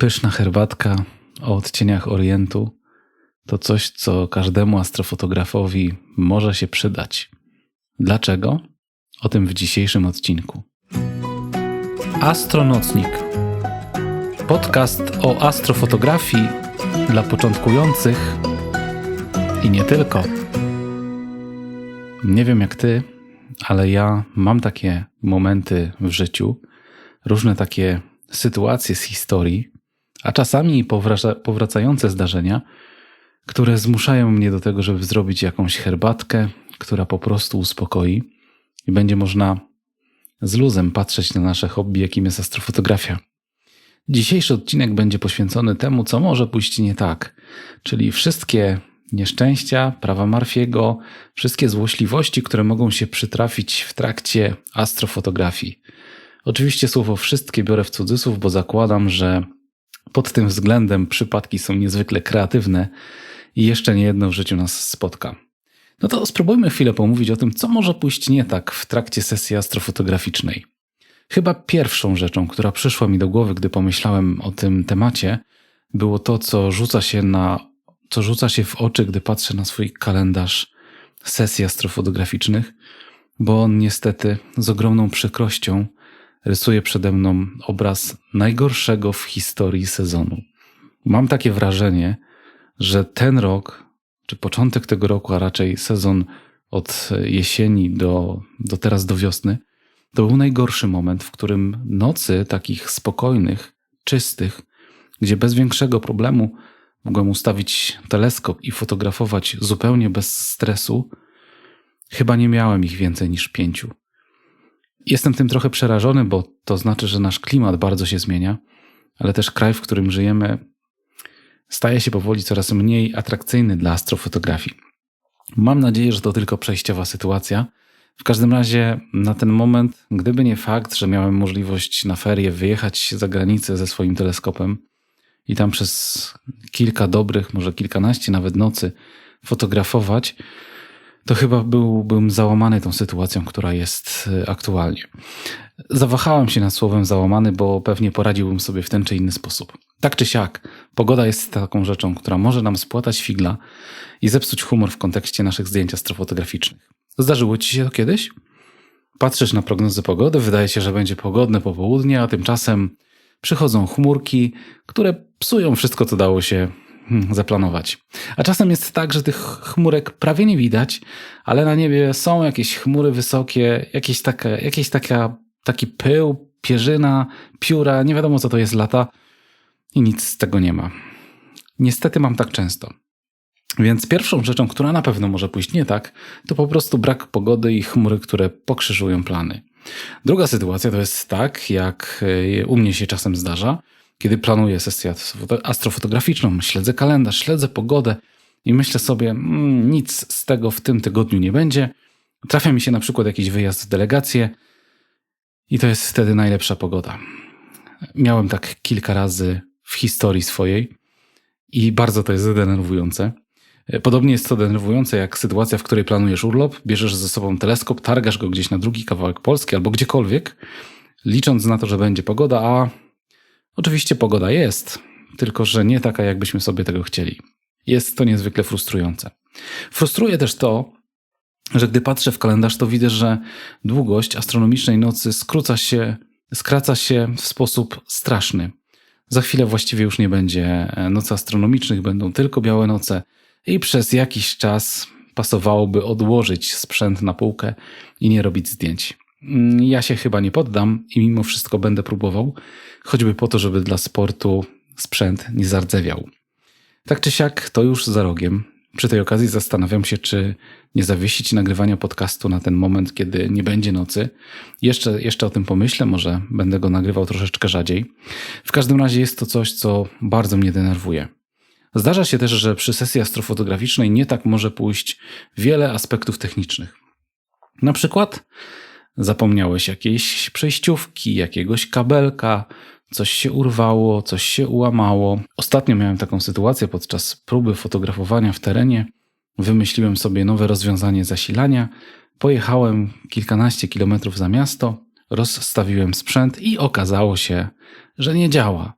Pyszna herbatka o odcieniach Orientu to coś, co każdemu astrofotografowi może się przydać. Dlaczego? O tym w dzisiejszym odcinku. Astronocnik. Podcast o astrofotografii dla początkujących i nie tylko. Nie wiem jak ty, ale ja mam takie momenty w życiu, różne takie sytuacje z historii, a czasami powracające zdarzenia, które zmuszają mnie do tego, żeby zrobić jakąś herbatkę, która po prostu uspokoi i będzie można z luzem patrzeć na nasze hobby, jakim jest astrofotografia. Dzisiejszy odcinek będzie poświęcony temu, co może pójść nie tak, czyli wszystkie nieszczęścia, prawa Marfiego, wszystkie złośliwości, które mogą się przytrafić w trakcie astrofotografii. Oczywiście słowo wszystkie biorę w cudzysłów, bo zakładam, że pod tym względem przypadki są niezwykle kreatywne i jeszcze nie jedno w życiu nas spotka. No to spróbujmy chwilę pomówić o tym, co może pójść nie tak w trakcie sesji astrofotograficznej. Chyba pierwszą rzeczą, która przyszła mi do głowy, gdy pomyślałem o tym temacie, było to, co rzuca się na, co rzuca się w oczy, gdy patrzę na swój kalendarz sesji astrofotograficznych, bo on niestety z ogromną przykrością rysuje przede mną obraz najgorszego w historii sezonu. Mam takie wrażenie, że ten rok, czy początek tego roku, a raczej sezon od jesieni do, do teraz do wiosny, to był najgorszy moment, w którym nocy takich spokojnych, czystych, gdzie bez większego problemu mogłem ustawić teleskop i fotografować zupełnie bez stresu, chyba nie miałem ich więcej niż pięciu. Jestem tym trochę przerażony, bo to znaczy, że nasz klimat bardzo się zmienia, ale też kraj, w którym żyjemy, staje się powoli coraz mniej atrakcyjny dla astrofotografii. Mam nadzieję, że to tylko przejściowa sytuacja. W każdym razie na ten moment, gdyby nie fakt, że miałem możliwość na ferie wyjechać za granicę ze swoim teleskopem i tam przez kilka dobrych, może kilkanaście nawet nocy fotografować, to chyba byłbym załamany tą sytuacją, która jest y, aktualnie. Zawahałem się nad słowem załamany, bo pewnie poradziłbym sobie w ten czy inny sposób. Tak czy siak, pogoda jest taką rzeczą, która może nam spłatać figla i zepsuć humor w kontekście naszych zdjęć astrofotograficznych. Zdarzyło ci się to kiedyś? Patrzysz na prognozę pogody, wydaje się, że będzie pogodne popołudnie, a tymczasem przychodzą chmurki, które psują wszystko, co dało się zaplanować. A czasem jest tak, że tych chmurek prawie nie widać, ale na niebie są jakieś chmury wysokie, jakieś, taka, jakieś taka, taki pył, pierzyna, pióra, nie wiadomo co to jest lata i nic z tego nie ma. Niestety mam tak często. Więc pierwszą rzeczą, która na pewno może pójść nie tak, to po prostu brak pogody i chmury, które pokrzyżują plany. Druga sytuacja to jest tak, jak e, u mnie się czasem zdarza, kiedy planuję sesję astrofotograficzną, śledzę kalendarz, śledzę pogodę i myślę sobie, mmm, nic z tego w tym tygodniu nie będzie. Trafia mi się na przykład jakiś wyjazd w delegację i to jest wtedy najlepsza pogoda. Miałem tak kilka razy w historii swojej i bardzo to jest denerwujące. Podobnie jest to denerwujące jak sytuacja, w której planujesz urlop, bierzesz ze sobą teleskop, targasz go gdzieś na drugi kawałek Polski albo gdziekolwiek, licząc na to, że będzie pogoda, a Oczywiście pogoda jest, tylko że nie taka, jakbyśmy sobie tego chcieli. Jest to niezwykle frustrujące. Frustruje też to, że gdy patrzę w kalendarz, to widzę, że długość astronomicznej nocy skróca się, skraca się w sposób straszny. Za chwilę właściwie już nie będzie nocy astronomicznych, będą tylko białe noce i przez jakiś czas pasowałoby odłożyć sprzęt na półkę i nie robić zdjęć. Mm, ja się chyba nie poddam i mimo wszystko będę próbował, choćby po to, żeby dla sportu sprzęt nie zardzewiał. Tak czy siak, to już za rogiem. Przy tej okazji zastanawiam się, czy nie zawiesić nagrywania podcastu na ten moment, kiedy nie będzie nocy. Jeszcze, jeszcze o tym pomyślę, może będę go nagrywał troszeczkę rzadziej. W każdym razie jest to coś, co bardzo mnie denerwuje. Zdarza się też, że przy sesji astrofotograficznej nie tak może pójść wiele aspektów technicznych. Na przykład zapomniałeś jakiejś przejściówki, jakiegoś kabelka, coś się urwało, coś się ułamało. Ostatnio miałem taką sytuację podczas próby fotografowania w terenie. Wymyśliłem sobie nowe rozwiązanie zasilania, pojechałem kilkanaście kilometrów za miasto, rozstawiłem sprzęt i okazało się, że nie działa.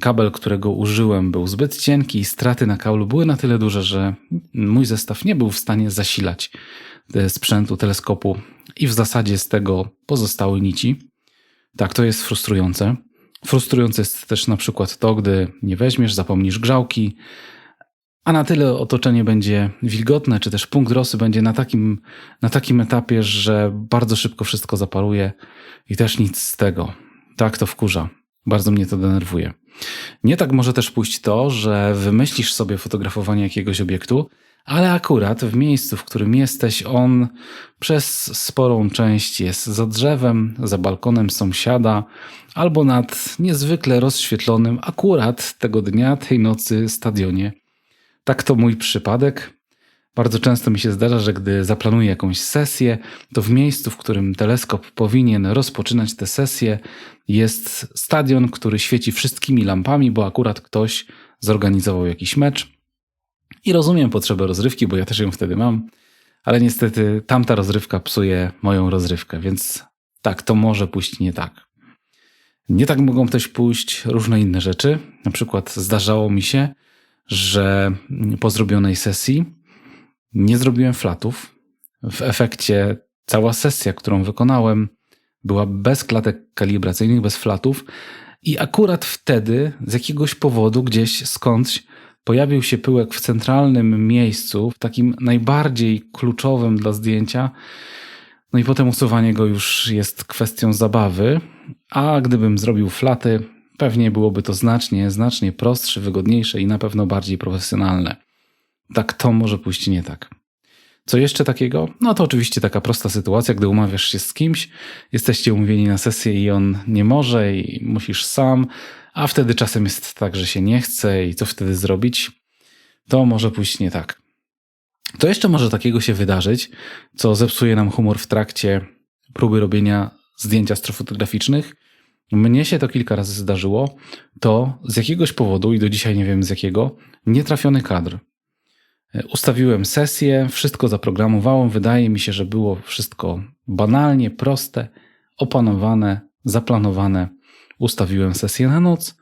kabel, którego użyłem, był zbyt cienki i straty na kablu były na tyle duże, że mój zestaw nie był w stanie zasilać sprzętu teleskopu i w zasadzie z tego pozostały nici. Tak, to jest frustrujące. Frustrujące jest też na przykład to, gdy nie weźmiesz, zapomnisz grzałki, a na tyle otoczenie będzie wilgotne, czy też punkt rosy będzie na takim, na takim etapie, że bardzo szybko wszystko zaparuje i też nic z tego. Tak to wkurza. Bardzo mnie to denerwuje. Nie tak może też pójść to, że wymyślisz sobie fotografowanie jakiegoś obiektu, ale akurat w miejscu, w którym jesteś, on przez sporą część jest za drzewem, za balkonem sąsiada albo nad niezwykle rozświetlonym akurat tego dnia, tej nocy stadionie. Tak to mój przypadek. Bardzo często mi się zdarza, że gdy zaplanuję jakąś sesję, to w miejscu, w którym teleskop powinien rozpoczynać tę sesję, jest stadion, który świeci wszystkimi lampami, bo akurat ktoś zorganizował jakiś mecz. I rozumiem potrzebę rozrywki, bo ja też ją wtedy mam, ale niestety tamta rozrywka psuje moją rozrywkę, więc tak, to może pójść nie tak. Nie tak mogą też pójść różne inne rzeczy. Na przykład zdarzało mi się, że po zrobionej sesji nie zrobiłem flatów. W efekcie cała sesja, którą wykonałem, była bez klatek kalibracyjnych, bez flatów. I akurat wtedy, z jakiegoś powodu, gdzieś skądś, pojawił się pyłek w centralnym miejscu, w takim najbardziej kluczowym dla zdjęcia. No i potem usuwanie go już jest kwestią zabawy. A gdybym zrobił flaty, pewnie byłoby to znacznie, znacznie prostsze, wygodniejsze i na pewno bardziej profesjonalne. Tak to może pójść nie tak. Co jeszcze takiego? No to oczywiście taka prosta sytuacja, gdy umawiasz się z kimś, jesteście umówieni na sesję i on nie może i musisz sam, a wtedy czasem jest tak, że się nie chce i co wtedy zrobić? To może pójść nie tak. To jeszcze może takiego się wydarzyć, co zepsuje nam humor w trakcie próby robienia zdjęć astrofotograficznych. Mnie się to kilka razy zdarzyło, to z jakiegoś powodu, i do dzisiaj nie wiem z jakiego, nietrafiony kadr. Ustawiłem sesję, wszystko zaprogramowałem. Wydaje mi się, że było wszystko banalnie, proste, opanowane, zaplanowane. Ustawiłem sesję na noc.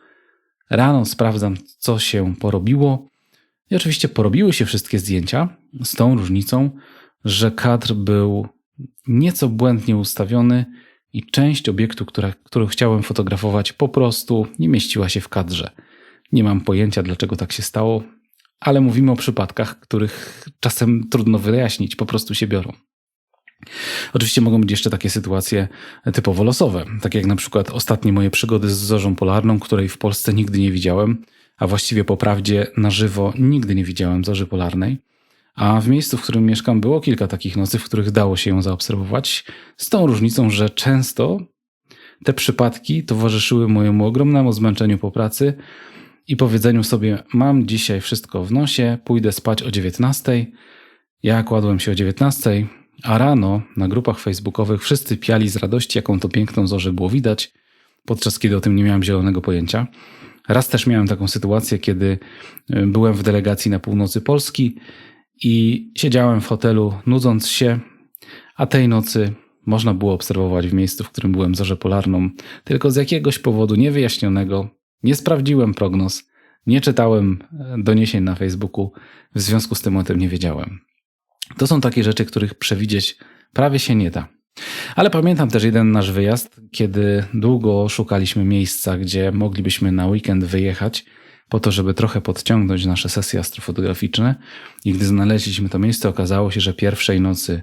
Rano sprawdzam, co się porobiło. I oczywiście porobiły się wszystkie zdjęcia, z tą różnicą, że kadr był nieco błędnie ustawiony i część obiektu, która, którą chciałem fotografować, po prostu nie mieściła się w kadrze. Nie mam pojęcia, dlaczego tak się stało ale mówimy o przypadkach, których czasem trudno wyjaśnić, po prostu się biorą. Oczywiście mogą być jeszcze takie sytuacje typowo losowe, tak jak na przykład ostatnie moje przygody z zorzą polarną, której w Polsce nigdy nie widziałem, a właściwie po prawdzie na żywo nigdy nie widziałem zorzy polarnej. A w miejscu, w którym mieszkam, było kilka takich nocy, w których dało się ją zaobserwować, z tą różnicą, że często te przypadki towarzyszyły mojemu ogromnemu zmęczeniu po pracy, i powiedzeniu sobie: Mam dzisiaj wszystko w nosie, pójdę spać o 19. Ja kładłem się o 19, a rano na grupach facebookowych wszyscy piali z radości, jaką to piękną zorzę było widać, podczas kiedy o tym nie miałem zielonego pojęcia. Raz też miałem taką sytuację, kiedy y, byłem w delegacji na północy Polski i siedziałem w hotelu, nudząc się, a tej nocy można było obserwować w miejscu, w którym byłem zorzę polarną, tylko z jakiegoś powodu niewyjaśnionego nie sprawdziłem prognoz, nie czytałem e, doniesień na Facebooku, w związku z tym o tym nie wiedziałem. To są takie rzeczy, których przewidzieć prawie się nie da. Ale pamiętam też jeden nasz wyjazd, kiedy długo szukaliśmy miejsca, gdzie moglibyśmy na weekend wyjechać, po to, żeby trochę podciągnąć nasze sesje astrofotograficzne. I gdy znaleźliśmy to miejsce, okazało się, że pierwszej nocy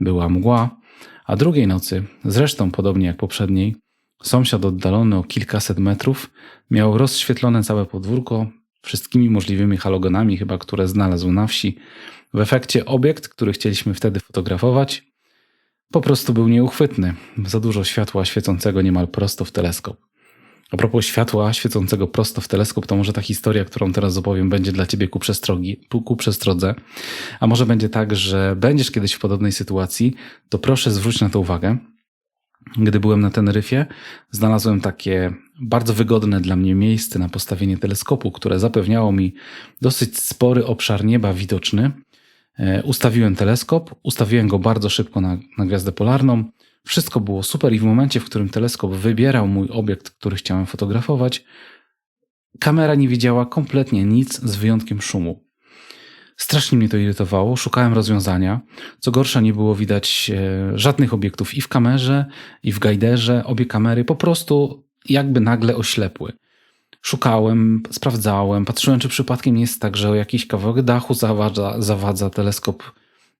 była mgła, a drugiej nocy, zresztą podobnie jak poprzedniej, Sąsiad oddalony o kilkaset metrów miał rozświetlone całe podwórko wszystkimi możliwymi halogenami, chyba które znalazł na wsi. W efekcie obiekt, który chcieliśmy wtedy fotografować, po prostu był nieuchwytny. Za dużo światła świecącego niemal prosto w teleskop. A propos światła świecącego prosto w teleskop, to może ta historia, którą teraz opowiem, będzie dla ciebie ku, przestrogi, ku przestrodze. A może będzie tak, że będziesz kiedyś w podobnej sytuacji, to proszę zwróć na to uwagę, gdy byłem na Teneryfie, znalazłem takie bardzo wygodne dla mnie miejsce na postawienie teleskopu, które zapewniało mi dosyć spory obszar nieba widoczny. E, ustawiłem teleskop, ustawiłem go bardzo szybko na, na gwiazdę polarną. Wszystko było super i w momencie, w którym teleskop wybierał mój obiekt, który chciałem fotografować, kamera nie widziała kompletnie nic z wyjątkiem szumu. Strasznie mnie to irytowało, szukałem rozwiązania. Co gorsza, nie było widać e, żadnych obiektów i w kamerze, i w gajderze. Obie kamery po prostu jakby nagle oślepły. Szukałem, sprawdzałem, patrzyłem, czy przypadkiem nie jest tak, że jakiś kawałek dachu zawadza, zawadza teleskop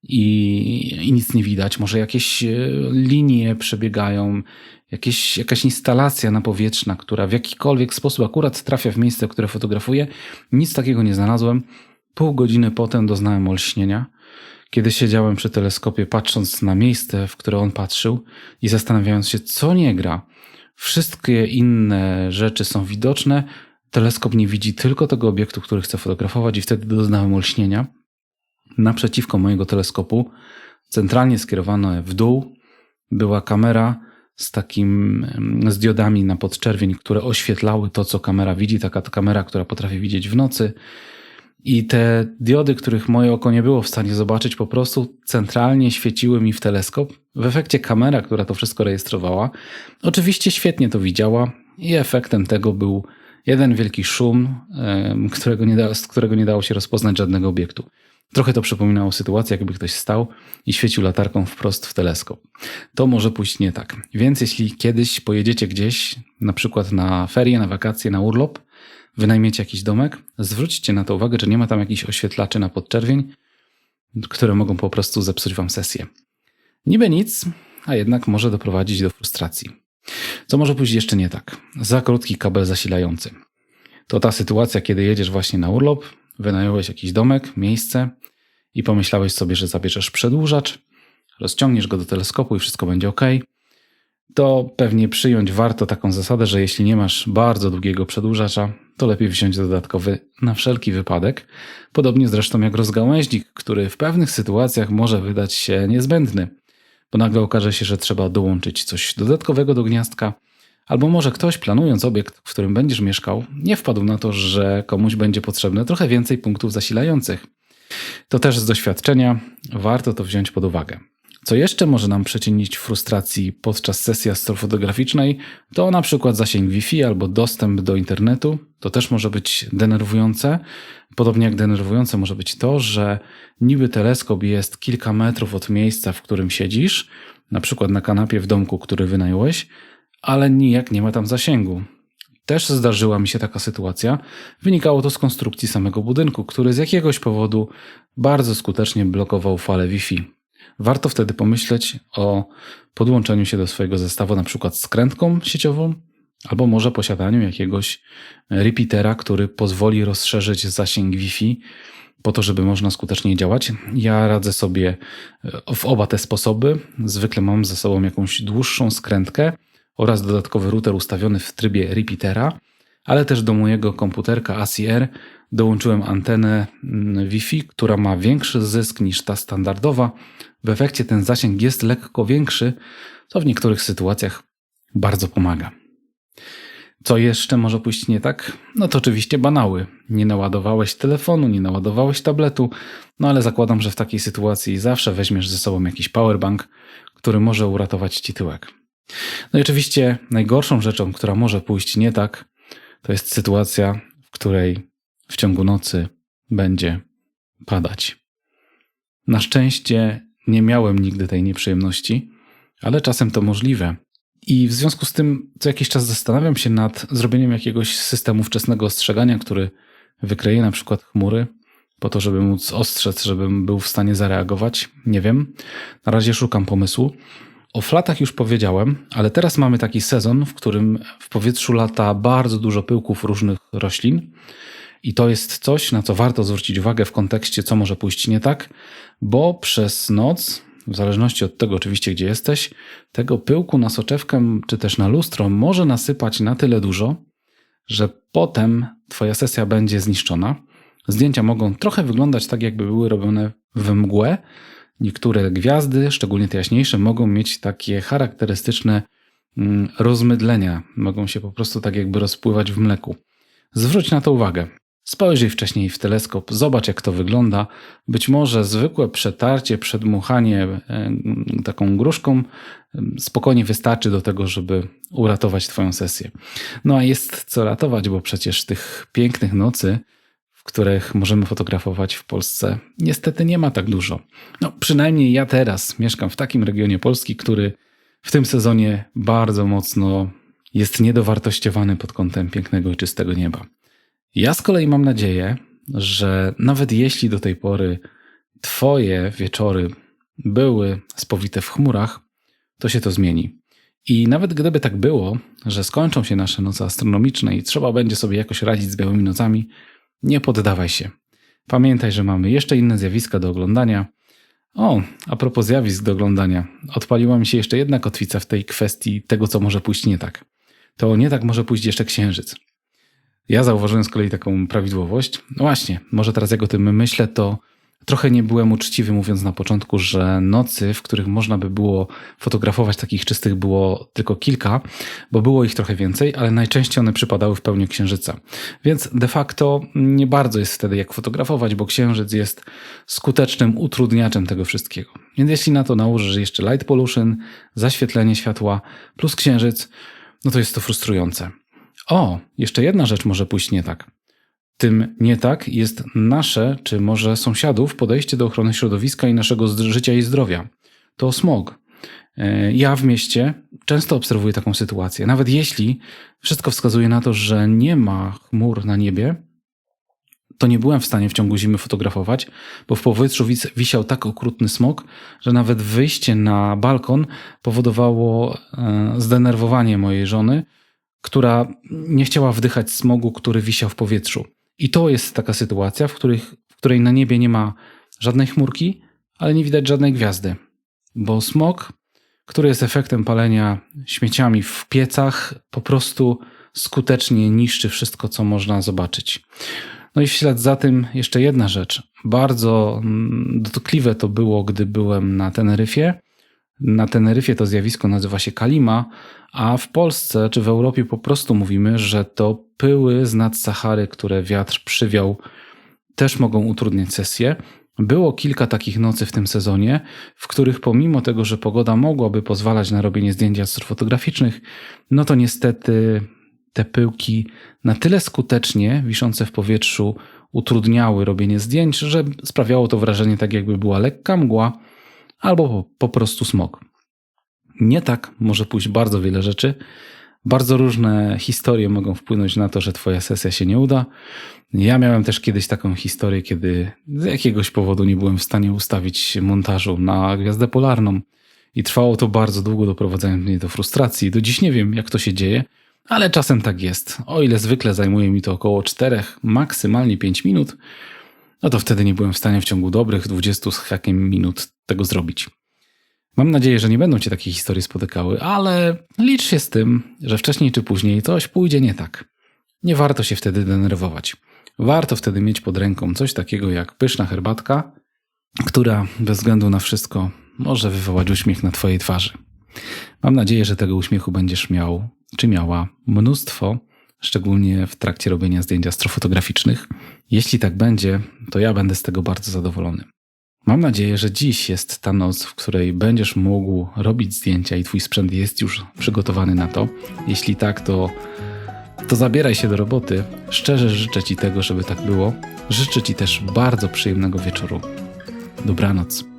i, i nic nie widać. Może jakieś e, linie przebiegają, jakieś, jakaś instalacja napowietrzna, która w jakikolwiek sposób akurat trafia w miejsce, które fotografuję. Nic takiego nie znalazłem. Pół godziny potem doznałem olśnienia, kiedy siedziałem przy teleskopie, patrząc na miejsce, w które on patrzył i zastanawiając się, co nie gra. Wszystkie inne rzeczy są widoczne, teleskop nie widzi tylko tego obiektu, który chce fotografować, i wtedy doznałem olśnienia. Naprzeciwko mojego teleskopu, centralnie skierowana w dół, była kamera z takim, z diodami na podczerwień, które oświetlały to, co kamera widzi. Taka kamera, która potrafi widzieć w nocy. I te diody, których moje oko nie było w stanie zobaczyć, po prostu centralnie świeciły mi w teleskop. W efekcie kamera, która to wszystko rejestrowała, oczywiście świetnie to widziała, i efektem tego był jeden wielki szum, którego nie da, z którego nie dało się rozpoznać żadnego obiektu. Trochę to przypominało sytuację, jakby ktoś stał i świecił latarką wprost w teleskop. To może pójść nie tak. Więc jeśli kiedyś pojedziecie gdzieś, na przykład na ferie, na wakacje, na urlop, wynajmiecie jakiś domek, zwróćcie na to uwagę, że nie ma tam jakichś oświetlaczy na podczerwień, które mogą po prostu zepsuć wam sesję. Niby nic, a jednak może doprowadzić do frustracji. Co może pójść jeszcze nie tak? Za krótki kabel zasilający. To ta sytuacja, kiedy jedziesz właśnie na urlop, wynająłeś jakiś domek, miejsce i pomyślałeś sobie, że zabierzesz przedłużacz, rozciągniesz go do teleskopu i wszystko będzie ok, to pewnie przyjąć warto taką zasadę, że jeśli nie masz bardzo długiego przedłużacza, to lepiej wziąć dodatkowy na wszelki wypadek. Podobnie zresztą jak rozgałęźnik, który w pewnych sytuacjach może wydać się niezbędny, bo nagle okaże się, że trzeba dołączyć coś dodatkowego do gniazdka, albo może ktoś planując obiekt, w którym będziesz mieszkał, nie wpadł na to, że komuś będzie potrzebne trochę więcej punktów zasilających. To też z doświadczenia warto to wziąć pod uwagę. Co jeszcze może nam przyczynić frustracji podczas sesji astrofotograficznej, to na przykład zasięg Wi-Fi albo dostęp do internetu. To też może być denerwujące. Podobnie jak denerwujące może być to, że niby teleskop jest kilka metrów od miejsca, w którym siedzisz, na przykład na kanapie w domku, który wynająłeś, ale nijak nie ma tam zasięgu. Też zdarzyła mi się taka sytuacja. Wynikało to z konstrukcji samego budynku, który z jakiegoś powodu bardzo skutecznie blokował falę Wi-Fi. Warto wtedy pomyśleć o podłączeniu się do swojego zestawu na przykład skrętką sieciową, albo może posiadaniu jakiegoś repeatera, który pozwoli rozszerzyć zasięg Wi-Fi po to, żeby można skutecznie działać. Ja radzę sobie w oba te sposoby. Zwykle mam ze sobą jakąś dłuższą skrętkę oraz dodatkowy router ustawiony w trybie repeatera, ale też do mojego komputerka ACR dołączyłem antenę mm, Wi-Fi, która ma większy zysk niż ta standardowa. W efekcie ten zasięg jest lekko większy, co w niektórych sytuacjach bardzo pomaga. Co jeszcze może pójść nie tak? No to oczywiście banały. Nie naładowałeś telefonu, nie naładowałeś tabletu, no ale zakładam, że w takiej sytuacji zawsze weźmiesz ze sobą jakiś powerbank, który może uratować ci tyłek. No i oczywiście najgorszą rzeczą, która może pójść nie tak, to jest sytuacja, w której w ciągu nocy będzie padać. Na szczęście nie miałem nigdy tej nieprzyjemności, ale czasem to możliwe. I w związku z tym co jakiś czas zastanawiam się nad zrobieniem jakiegoś systemu wczesnego ostrzegania, który wykryje na przykład chmury, po to, żeby móc ostrzec, żebym był w stanie zareagować. Nie wiem. Na razie szukam pomysłu. O flatach już powiedziałem, ale teraz mamy taki sezon, w którym w powietrzu lata bardzo dużo pyłków różnych roślin. I to jest coś, na co warto zwrócić uwagę w kontekście, co może pójść nie tak, bo przez noc, w zależności od tego oczywiście, gdzie jesteś, tego pyłku na soczewkę czy też na lustro może nasypać na tyle dużo, że potem Twoja sesja będzie zniszczona. Zdjęcia mogą trochę wyglądać tak, jakby były robione w mgłę. Niektóre gwiazdy, szczególnie te jaśniejsze, mogą mieć takie charakterystyczne mm, rozmydlenia. Mogą się po prostu tak jakby rozpływać w mleku. Zwróć na to uwagę. Spojrzyj wcześniej w teleskop, zobacz jak to wygląda. Być może zwykłe przetarcie, przedmuchanie e, taką gruszką e, spokojnie wystarczy do tego, żeby uratować Twoją sesję. No a jest co ratować, bo przecież tych pięknych nocy, w których możemy fotografować w Polsce, niestety nie ma tak dużo. No przynajmniej ja teraz mieszkam w takim regionie Polski, który w tym sezonie bardzo mocno jest niedowartościowany pod kątem pięknego i czystego nieba. Ja z kolei mam nadzieję, że nawet jeśli do tej pory Twoje wieczory były spowite w chmurach, to się to zmieni. I nawet gdyby tak było, że skończą się nasze noce astronomiczne i trzeba będzie sobie jakoś radzić z białymi nocami, nie poddawaj się. Pamiętaj, że mamy jeszcze inne zjawiska do oglądania. O, a propos zjawisk do oglądania, odpaliła mi się jeszcze jedna kotwica w tej kwestii tego, co może pójść nie tak. To nie tak może pójść jeszcze księżyc. Ja zauważyłem z kolei taką prawidłowość. No właśnie, może teraz jak o tym myślę, to trochę nie byłem uczciwy mówiąc na początku, że nocy, w których można by było fotografować takich czystych było tylko kilka, bo było ich trochę więcej, ale najczęściej one przypadały w pełni księżyca. Więc de facto nie bardzo jest wtedy jak fotografować, bo księżyc jest skutecznym utrudniaczem tego wszystkiego. Więc jeśli na to nałożysz jeszcze light pollution, zaświetlenie światła plus księżyc, no to jest to frustrujące. O, jeszcze jedna rzecz może pójść nie tak. Tym nie tak jest nasze, czy może sąsiadów, podejście do ochrony środowiska i naszego życia i zdrowia. To smog. E, ja w mieście często obserwuję taką sytuację. Nawet jeśli wszystko wskazuje na to, że nie ma chmur na niebie, to nie byłem w stanie w ciągu zimy fotografować, bo w powietrzu wisiał tak okrutny smog, że nawet wyjście na balkon powodowało e, zdenerwowanie mojej żony, która nie chciała wdychać smogu, który wisiał w powietrzu. I to jest taka sytuacja, w, których, w której na niebie nie ma żadnej chmurki, ale nie widać żadnej gwiazdy. Bo smog, który jest efektem palenia śmieciami w piecach, po prostu skutecznie niszczy wszystko, co można zobaczyć. No i w ślad za tym jeszcze jedna rzecz. Bardzo mm, dotkliwe to było, gdy byłem na Teneryfie na Teneryfie to zjawisko nazywa się kalima, a w Polsce czy w Europie po prostu mówimy, że to pyły z nad Sahary, które wiatr przywiał, też mogą utrudniać sesję. Było kilka takich nocy w tym sezonie, w których pomimo tego, że pogoda mogłaby pozwalać na robienie zdjęć astrofotograficznych, no to niestety te pyłki na tyle skutecznie wiszące w powietrzu utrudniały robienie zdjęć, że sprawiało to wrażenie tak jakby była lekka mgła, albo po prostu smog. Nie tak może pójść bardzo wiele rzeczy. Bardzo różne historie mogą wpłynąć na to, że Twoja sesja się nie uda. Ja miałem też kiedyś taką historię, kiedy z jakiegoś powodu nie byłem w stanie ustawić montażu na gwiazdę polarną i trwało to bardzo długo, doprowadzając mnie do frustracji. Do dziś nie wiem, jak to się dzieje, ale czasem tak jest. O ile zwykle zajmuje mi to około 4, maksymalnie 5 minut, no to wtedy nie byłem w stanie w ciągu dobrych 20 z hakiem minut tego zrobić. Mam nadzieję, że nie będą cię takie historie spotykały, ale licz się z tym, że wcześniej czy później coś pójdzie nie tak. Nie warto się wtedy denerwować. Warto wtedy mieć pod ręką coś takiego jak pyszna herbatka, która bez względu na wszystko może wywołać uśmiech na twojej twarzy. Mam nadzieję, że tego uśmiechu będziesz miał czy miała mnóstwo szczególnie w trakcie robienia zdjęć astrofotograficznych. Jeśli tak będzie, to ja będę z tego bardzo zadowolony. Mam nadzieję, że dziś jest ta noc, w której będziesz mógł robić zdjęcia i Twój sprzęt jest już przygotowany na to. Jeśli tak, to, to zabieraj się do roboty. Szczerze życzę Ci tego, żeby tak było. Życzę Ci też bardzo przyjemnego wieczoru. Dobranoc.